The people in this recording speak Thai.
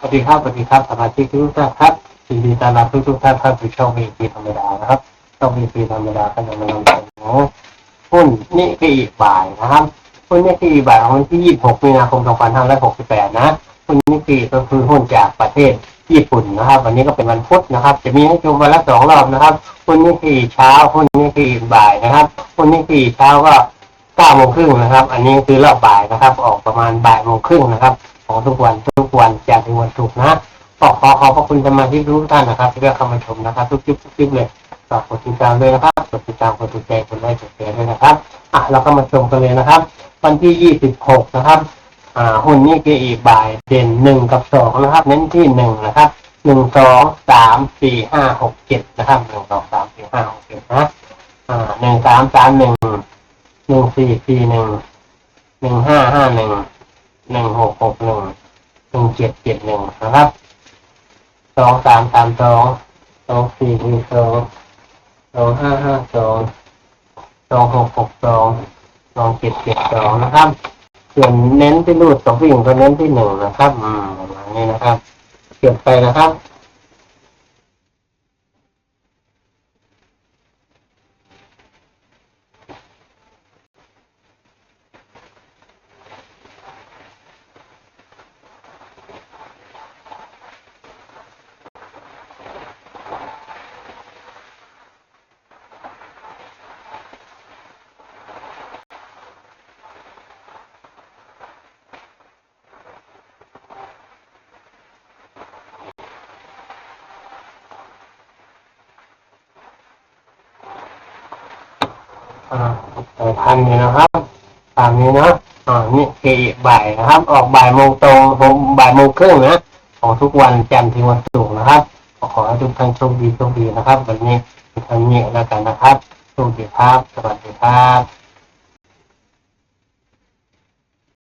วัสดีครับสวัสดีครับสมาชิกทุกท่านครับยินดีต้อนรับทุกทุกๆท่านเข้าสู่ช่องวีพีธรรมดานะครับช่องวีพีธรรมดาก็จะมานำเสนอหุ้นนิกเกอีกบ่ายนะครับหุ้นนิกเกอีกบ่ายของวันที่ 26 มีนาคม 2568 นะหุ้นนิกเกอีก็คือหุ้นจากประเทศญี่ปุ่นนะครับ วันนี้ก็เป็นวันพุธนะครับ จะมีให้ชมวันละสองรอบนะครับหุ้นนิกเกอีเช้าหุ้นนิกเกอีบ่ายนะครับหุ้นนิกเกอีเช้าก็เก้าโมงครึ่งนะครับ อันนี้คือรอบบ่ายนะครับ ออกประมาณบ่ายโมงครึ่งนะครับ ของทุกวันทุกวันจันทร์ถึงวันศุกร์นะก็ขอขอบพระคุณสมาชิกทุกท่านนะครับที่ได้เข้ามาชมนะครับ ทุกคลิปทุกคลิปเลยฝากกดติดตามด้วยนะครับกดติดตามกดถูกใจกดไลค์กดแชร์ด้วยนะครับอะเราก็มาชมกันเลยนะครับ วันที่ยี่สิบหกนะครับอ่าหุ้นนี่คืออีบ่ายเด่นหนึ่งกับสองนะครับ เน้นที่หนึ่งนะครับหนึ่งสองสามสี่ห้าหกเจ็ดนะครับหนึ่งสองสามสี่ห้าหกเจ็ดนะอ่าหนึ่งสามสามหนึ่ง หนึ่งหกหกหนึ่งหนึ่งเจ็ดเจ็ดหนึ่งนะครับสองสามสามสองสองสี่สี่สองสองห้าห้าสองสองหกหกสองสองเจ็ดเจ็ดสองนะครับส่วนเน้นที่รูดสองวิ่งก็เน้นที่หนึ่งนะครับ อืมประมาณนี้นะครับ เก็บไปนะครับ อ่าสองพันนี่นะครับตามนี้เนาะอ่านี่คือบ่ายนะครับ ออกบ่ายโมงตรงผมบ่ายโมงครึ่งนะของทุกวันจันทร์ถึงวันศุกร์นะครับ ขอให้ทุกท่านโชคดีโชคดีนะครับวันนี้ทุกท่านนี้แล้วกันนะครับโชคดีครับ สวัสดีครับ